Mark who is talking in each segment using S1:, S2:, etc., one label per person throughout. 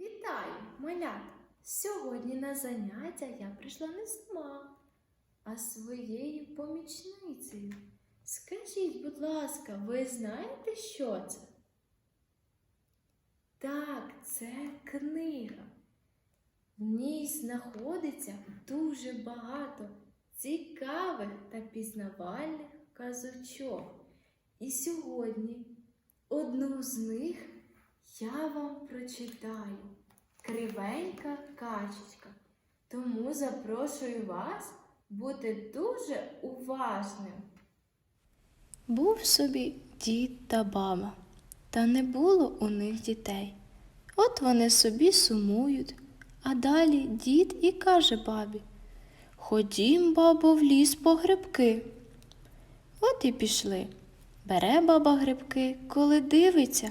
S1: Вітаю, малята! Сьогодні на заняття я прийшла не сама, а своєю помічницею. Скажіть, будь ласка, ви знаєте, що це? Так, це книга. В ній знаходиться дуже багато цікавих та пізнавальних казочок. І сьогодні одну з них я вам прочитаю Кривенька качечка. Тому запрошую вас бути дуже уважним. Був собі дід та баба, та не було у них дітей. От вони собі сумують, а далі дід і каже бабі Ходім, бабо, в ліс по грибки. От і пішли. Бере баба грибки, коли дивиться,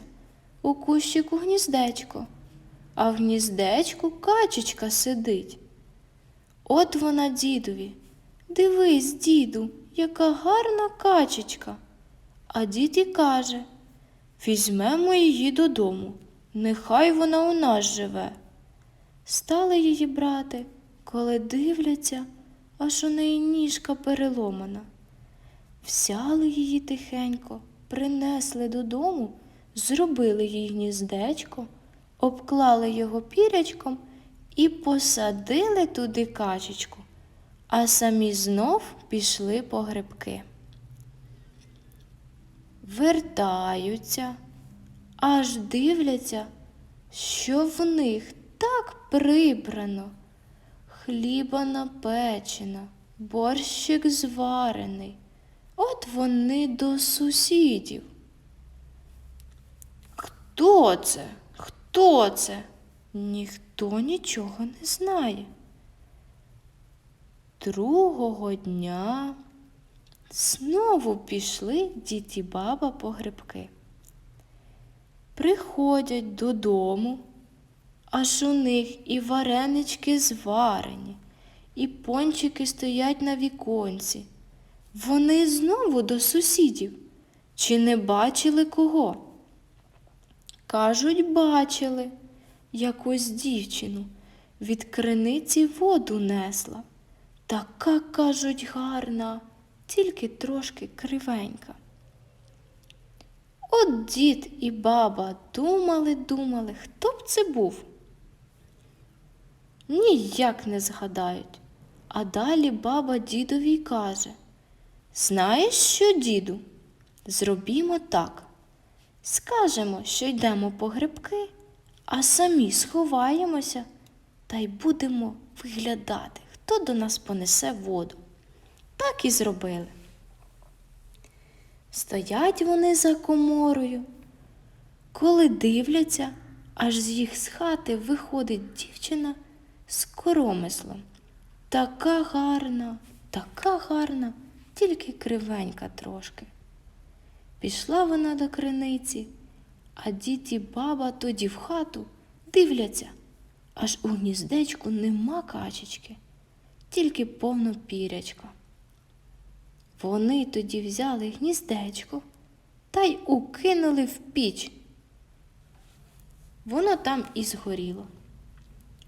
S1: у кущику гніздечко, а в гніздечку качечка сидить. От вона дідові. Дивись, діду, яка гарна качечка. А дід і каже Візьмемо її додому, нехай вона у нас живе. Стали її брати, коли дивляться, аж у неї ніжка переломана. Взяли її тихенько, принесли додому, зробили їй гніздечко, обклали його пірячком і посадили туди качечку, а самі знов пішли по грибки. Вертаються, аж дивляться, що в них так прибрано. Хліба напечена, борщик зварений. От вони до сусідів. Хто це? Хто це? Ніхто нічого не знає. Другого дня знову пішли дід і баба по грибки. Приходять додому, аж у них і варенички зварені, і пончики стоять на віконці. Вони знову до сусідів. Чи не бачили кого? Кажуть, бачили якусь дівчину від криниці воду несла. Така, кажуть, гарна, тільки трошки кривенька. От дід і баба думали, думали, хто б це був. Ніяк не згадають. А далі баба дідові каже Знаєш що, діду? Зробімо так. Скажемо, що йдемо по грибки, а самі сховаємося та й будемо виглядати, хто до нас понесе воду. Так і зробили. Стоять вони за коморою. Коли дивляться, аж з їх з хати виходить дівчина з коромислом. Така гарна, така гарна, тільки кривенька трошки. Пішла вона до криниці, а дід і баба тоді в хату дивляться, аж у гніздечку нема качечки, тільки повно пірячка. Вони тоді взяли гніздечко та й укинули в піч. Воно там і згоріло.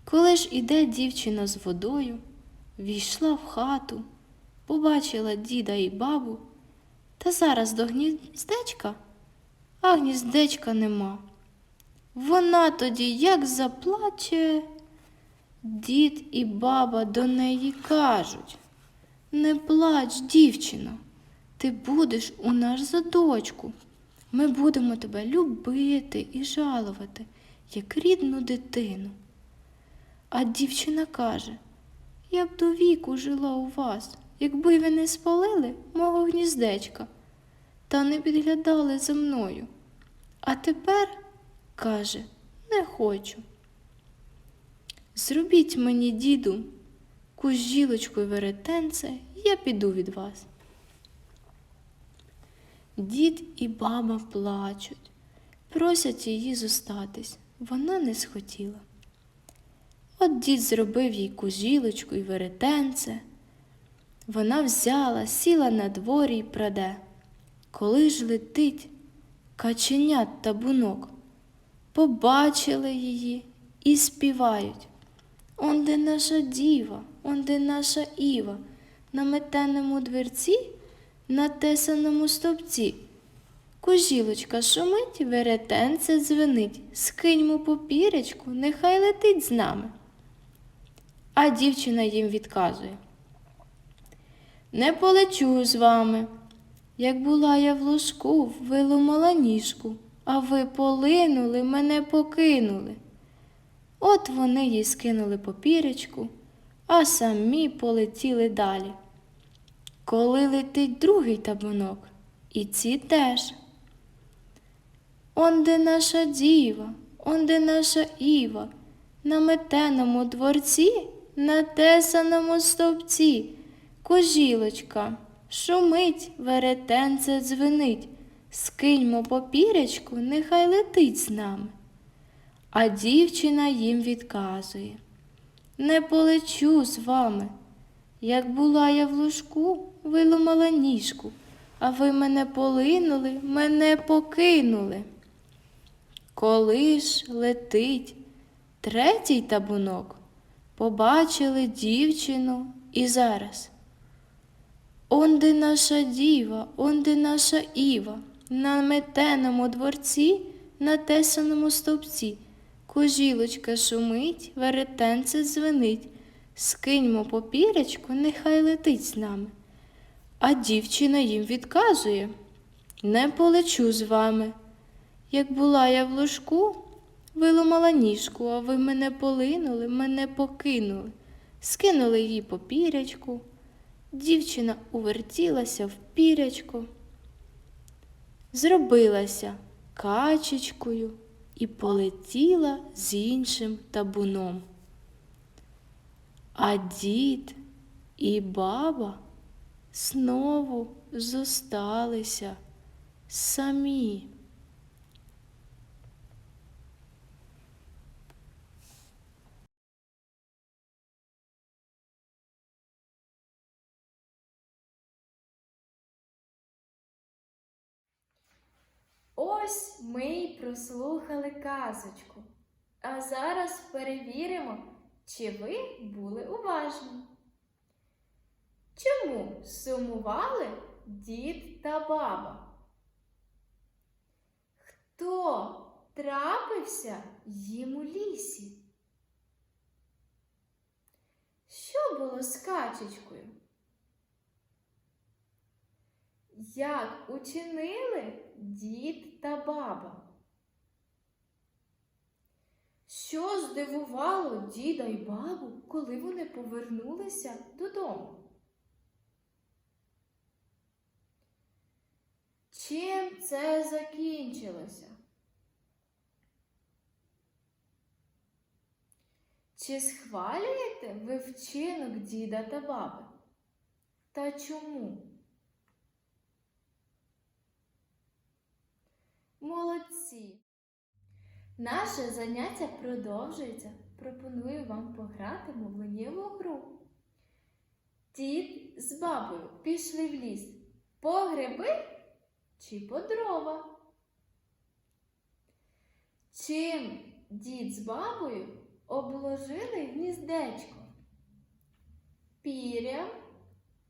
S1: Коли ж іде дівчина з водою, війшла в хату, побачила діда і бабу, та зараз до гніздечка, а гніздечка нема. Вона тоді як заплаче, дід і баба до неї кажуть не плач, дівчино, ти будеш у нас за дочку. Ми будемо тебе любити і жалувати, як рідну дитину. А дівчина каже, я б до віку жила у вас, якби ви не спалили мого гніздечка та не підглядали за мною. А тепер, каже, не хочу. Зробіть мені, діду, кужілочку й веретенце, я піду від вас. Дід і баба плачуть, просять її зостатись. Вона не схотіла. От дід зробив їй кужілочку й веретенце. Вона взяла, сіла на дворі й праде. Коли ж летить каченят табунок, побачили її і співають. Онде наша діва, онде наша Іва, на метеному дверці, на тесаному стовпці. Кужілочка шумить, веретенце дзвенить, скиньмо попіречку, нехай летить з нами. А дівчина їм відказує. Не полечу з вами. Як була я в лужку, виломала ніжку, а ви полинули, мене покинули. От вони їй скинули попіречку, а самі полетіли далі. Коли летить другий табунок, і ці теж. Онде наша діва, онде наша Іва, на метеному дворці, на тесаному стовпці, кожілочка, шумить, веретенце дзвенить, скиньмо попірячку, нехай летить з нами. А дівчина їм відказує Не полечу з вами. Як була я в лужку, виломала ніжку, а ви мене полинули, мене покинули. Коли ж летить третій табунок, побачили дівчину і зараз. Онде наша діва, онде наша Іва, на метеному дворці, на тесаному стовпці. Кожілочка шумить, веретенце дзвенить, скиньмо попірячку, нехай летить з нами. А дівчина їм відказує Не полечу з вами. Як була я в ложку, виломала ніжку, а ви мене полинули, мене покинули, скинули її попірячку. Дівчина увертілася в пірячко, зробилася качечкою і полетіла з іншим табуном. А дід і баба знову зосталися самі.
S2: Ось ми й прослухали казочку. А зараз перевіримо, чи ви були уважні. Чому сумували дід та баба? Хто трапився їм у лісі? Що було з качечкою? Як учинили дід та баба? Що здивувало діда й бабу, коли вони повернулися додому? Чим це закінчилося? Чи схвалюєте ви вчинок діда та баби? Та чому? Молодці! Наше заняття продовжується. Пропоную вам пограти мовленнєву гру. Дід з бабою пішли в ліс по гриби чи по дрова. Чим дід з бабою обложили гніздечко? Пірям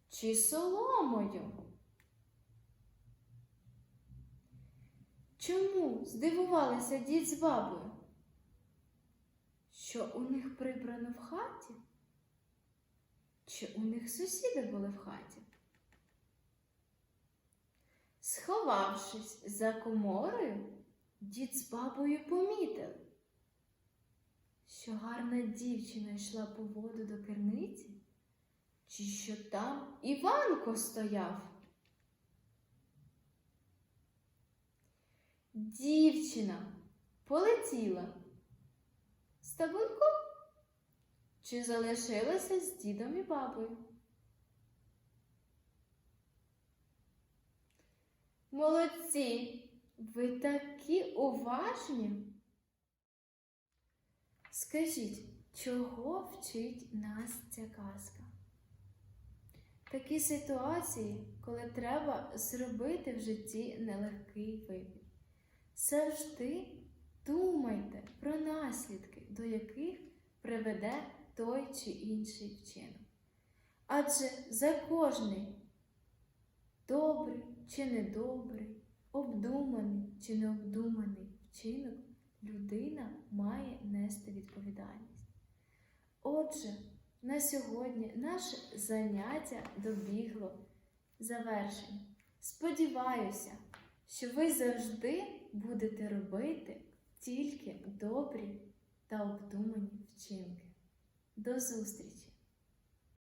S2: чи соломою? Чому здивувалися дід з бабою? Що у них прибрано в хаті? Чи у них сусіди були в хаті? Сховавшись за коморою, дід з бабою помітили, що гарна дівчина йшла по воду до керниці, чи що там Іванко стояв. Дівчина полетіла з табунком чи залишилася з дідом і бабою? Молодці! Ви такі уважні. Скажіть, чого вчить нас ця казка? Такі ситуації, коли треба зробити в житті нелегкий вибір. Завжди думайте про наслідки, до яких приведе той чи інший вчинок. Адже за кожний добрий чи недобрий, обдуманий чи необдуманий вчинок людина має нести відповідальність. Отже, на сьогодні наше заняття добігло завершення. Сподіваюся, що ви завжди будете робити тільки добрі та обдумані вчинки. До зустрічі!